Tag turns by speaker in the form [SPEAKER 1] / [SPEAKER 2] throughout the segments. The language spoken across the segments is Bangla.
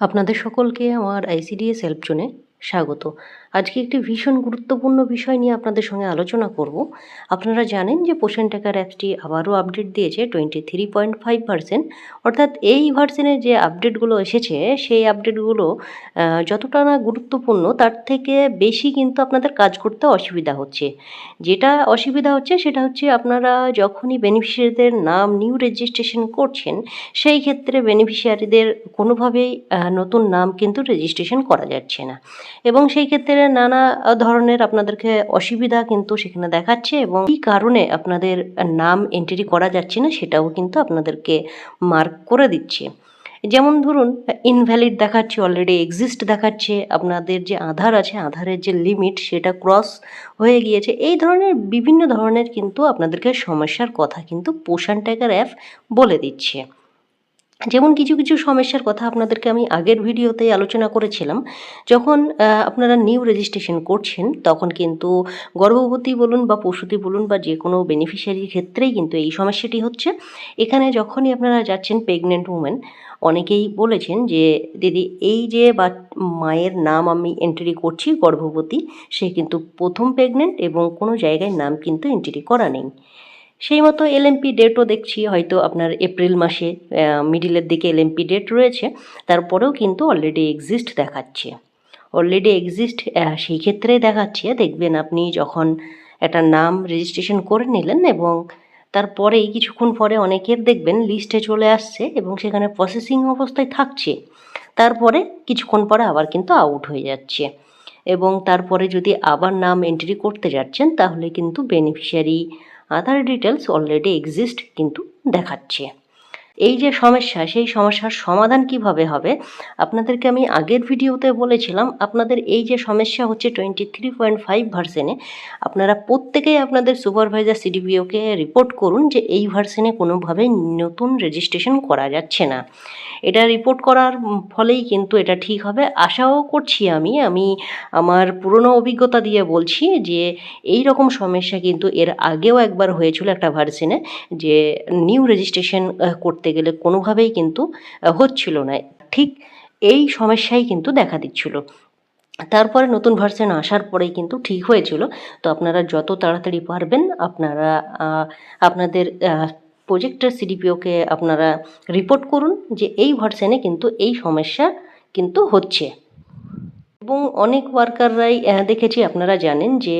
[SPEAKER 1] আপনাদের সকলকে আমার আইসিডিএস হেল্প জোনে স্বাগত। আজকে একটি ভীষণ গুরুত্বপূর্ণ বিষয় নিয়ে আপনাদের সঙ্গে আলোচনা করব। আপনারা জানেন যে পোষণ টাকার অ্যাপসটি আবারও আপডেট দিয়েছে twenty three point five percent অর্থাৎ এই ভার্সনের যে আপডেটগুলো এসেছে, সেই আপডেটগুলো যতটা না গুরুত্বপূর্ণ, তার থেকে বেশি কিন্তু আপনাদের কাজ করতে অসুবিধা হচ্ছে। যেটা অসুবিধা হচ্ছে, সেটা হচ্ছে আপনারা যখনই বেনিফিশিয়ারিদের নাম নিউ রেজিস্ট্রেশন করছেন, সেই ক্ষেত্রে বেনিফিশিয়ারিদের কোনোভাবেই নতুন নাম কিন্তু রেজিস্ট্রেশন করা যাচ্ছে না। এবং সেই ক্ষেত্রে নানা ধরনের আপনাদেরকে অসুবিধা কিন্তু সেখানে দেখাচ্ছে এবং কী কারণে আপনাদের নাম এন্ট্রি করা যাচ্ছে না সেটাও কিন্তু আপনাদেরকে মার্ক করে দিচ্ছে। যেমন ধরুন ইনভ্যালিড দেখাচ্ছে অলরেডি এক্সিস্ট দেখাচ্ছে, আপনাদের যে আধার আছে, আধারের যে লিমিট সেটা ক্রস হয়ে গিয়েছে, এই ধরনের বিভিন্ন ধরনের কিন্তু আপনাদেরকে সমস্যার কথা কিন্তু পোষণ ট্যাগার অ্যাপ বলে দিচ্ছে। যেমন কিছু কিছু সমস্যার কথা আপনাদেরকে আমি আগের ভিডিওতেই আলোচনা করেছিলাম, যখন আপনারা নিউ রেজিস্ট্রেশন করছেন, তখন কিন্তু গর্ভবতী বলুন বা প্রসূতি বলুন বা যে কোনো বেনিফিশিয়ারির ক্ষেত্রেই কিন্তু এই সমস্যাটি হচ্ছে। এখানে যখনই আপনারা যাচ্ছেন প্রেগনেন্ট উমেন অনেকেই বলেছেন যে, দিদি, এই যে বা, মায়ের নাম আমি এন্ট্রি করছি গর্ভবতী, সে কিন্তু প্রথম প্রেগনেন্ট এবং কোনো জায়গায় নাম কিন্তু এন্ট্রি করা নেই। সেই মতো এলএমপি ডেটও দেখছি, হয়তো আপনার এপ্রিল মাসে মিডিলের দিকে এলএমপি ডেট রয়েছে, তারপরেও কিন্তু অলরেডি এক্সিস্ট দেখাচ্ছে। অলরেডি এক্সিস্ট সেই ক্ষেত্রে দেখাচ্ছে, দেখবেন আপনি যখন একটা নাম রেজিস্ট্রেশন করে নিলেন এবং তারপরেই কিছুক্ষণ পরে অনেকের দেখবেন লিস্টে চলে আসছে এবং সেখানে প্রসেসিং অবস্থায় থাকছে। তারপরে কিছুক্ষণ পরে আবার কিন্তু আউট হয়ে যাচ্ছে। এবং তারপরে যদি আবার নাম এন্ট্রি করতে যাচ্ছেন, তাহলে কিন্তু beneficiary Aadhaar details already exist কিন্তু দেখাচ্ছে। এই যে সমস্যা, সেই সমস্যার সমাধান কীভাবে হবে? আপনাদেরকে আমি আগের ভিডিওতে বলেছিলাম, আপনাদের এই যে সমস্যা হচ্ছে টোয়েন্টি থ্রি পয়েন্ট ফাইভ ভার্সেনে আপনারা প্রত্যেকেই আপনাদের সুপারভাইজার সিডিপিওকে রিপোর্ট করুন যে এই ভার্সেনে কোনোভাবে নতুন রেজিস্ট্রেশন করা যাচ্ছে না। এটা রিপোর্ট করার ফলেই কিন্তু এটা ঠিক হবে। আশাও করছি আমি আমি আমার পুরনো অভিজ্ঞতা দিয়ে বলছি যে এই রকম সমস্যা কিন্তু এর আগেও একবার হয়েছিল একটা ভার্সেনে যে নিউ রেজিস্ট্রেশন করতে গেলে কোনোভাবেই কিন্তু হচ্ছিল না। ঠিক এই সমস্যাই কিন্তু দেখা দিচ্ছিল। তারপরে নতুন ভার্সন আসার পরেই কিন্তু ঠিক হয়েছিল। তো আপনারা যত তাড়াতাড়ি পারবেন, আপনারা আপনাদের প্রজেক্টের সিডিপিওকে আপনারা রিপোর্ট করুন যে এই ভার্সনে কিন্তু এই সমস্যা কিন্তু হচ্ছে। এবং অনেক ওয়ার্কাররাই দেখেছি, আপনারা জানেন যে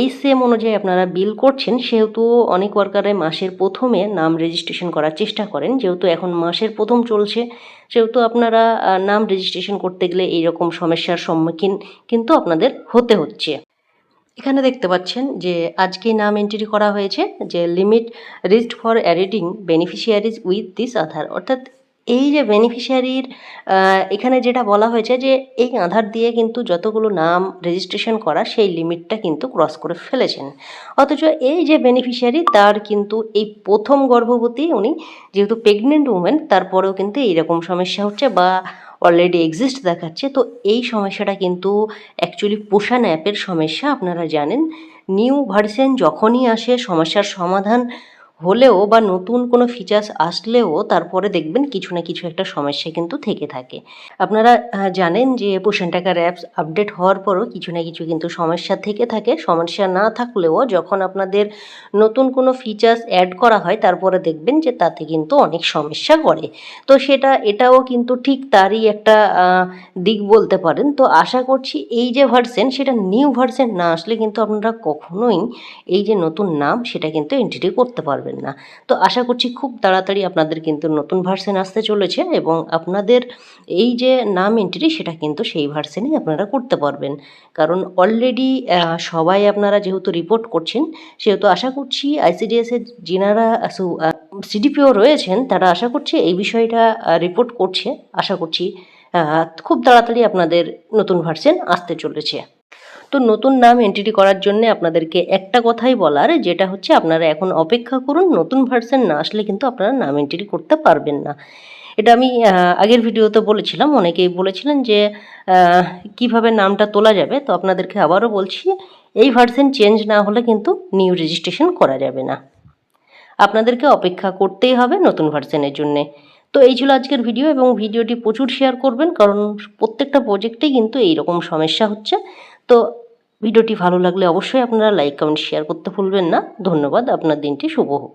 [SPEAKER 1] এই সেম অনুযায়ী আপনারা বিল করছেন, সেহেতু অনেক ওয়ার্কারে মাসের প্রথমে নাম রেজিস্ট্রেশন করার চেষ্টা করেন। যেহেতু এখন মাসের প্রথম চলছে, সেহেতু আপনারা নাম রেজিস্ট্রেশন করতে গেলে এইরকম সমস্যার সম্মুখীন কিন্তু আপনাদের হতে হচ্ছে। এখানে দেখতে পাচ্ছেন যে, আজকে নাম এন্ট্রি করা হয়েছে যে limit reached for editing beneficiaries with this Aadhaar অর্থাৎ এই যে বেনিফিশিয়ারির এখানে যেটা বলা হয়েছে যে এই আধার দিয়ে কিন্তু যতগুলো নাম রেজিস্ট্রেশন করা, সেই লিমিটটা কিন্তু ক্রস করে ফেলেছেন। অথচ এই যে বেনিফিশিয়ারি তার কিন্তু এই প্রথম গর্ভবতী উনি যেহেতু প্রেগনেন্ট উমেন তারপরেও কিন্তু এইরকম সমস্যা হচ্ছে বা অলরেডি এক্সিস্ট দেখাচ্ছে। তো এই সমস্যাটা কিন্তু অ্যাকচুয়ালি পোষণ অ্যাপের সমস্যা, আপনারা জানেন। নিউ ভার্সন যখনই আসে, সমস্যার সমাধান হলেও বা নতুন কোনো ফিচার্স আসলেও তারপরে দেখবেন কিছু না কিছু একটা সমস্যা কিন্তু থেকে থাকে। আপনারা জানেন যে পোষণ টাকার অ্যাপস আপডেট হওয়ার পরও কিছু না কিছু কিন্তু সমস্যা থেকে থাকে। সমস্যা না থাকলেও যখন আপনাদের নতুন কোনো ফিচার্স অ্যাড করা হয়, তারপরে দেখবেন যে তাতে কিন্তু অনেক সমস্যা করে। তো সেটা, এটাও কিন্তু ঠিক তারই একটা দিক বলতে পারেন। তো আশা করছি এই যে ভার্সন সেটা নিউ ভার্সন না আসলে কিন্তু আপনারা কখনোই এই যে নতুন নাম, সেটা কিন্তু এন্ট্রি করতে পারবেন না। তো আশা করছি খুব তাড়াতাড়ি আপনাদের কিন্তু নতুন ভার্সন আসতে চলেছে এবং আপনাদের এই যে নাম এন্ট্রি সেটা কিন্তু সেই ভার্সনেই আপনারা করতে পারবেন। কারণ অলরেডি সবাই আপনারা যেহেতু রিপোর্ট করছেন, সেহেতু আশা করছি আইসিডিএসের যিনারা সিডিপিও রয়েছেন, তারা আশা করছি এই বিষয়টা রিপোর্ট করছে। আশা করছি খুব তাড়াতাড়ি আপনাদের নতুন ভার্সন আসতে চলেছে। তো নতুন নাম এন্ট্রি করার জন্য আপনাদেরকে একটা কথাই বলার, যেটা হচ্ছে আপনারা এখন অপেক্ষা করুন, নতুন ভার্সন না আসলে কিন্তু আপনারা নাম এন্ট্রি করতে পারবেন না। এটা আমি আগের ভিডিওতে বলেছিলাম, অনেকেই বলেছিলেন যে কীভাবে নামটা তোলা যাবে, তো আপনাদেরকে আবারও বলছি, এই ভার্সন চেঞ্জ না হলে কিন্তু নিউ রেজিস্ট্রেশন করা যাবে না। আপনাদেরকে অপেক্ষা করতেই হবে নতুন ভার্সনের জন্যে। তো এই ছিল আজকের ভিডিও এবং ভিডিওটি প্রচুর শেয়ার করবেন, কারণ প্রত্যেকটা প্রজেক্টেই কিন্তু এই রকম সমস্যা হচ্ছে। তো ভিডিওটি ভালো লাগলে অবশ্যই আপনারা লাইক, কমেন্ট শেয়ার করতে ভুলবেন না। ধন্যবাদ, আপনার দিনটি শুভ হোক।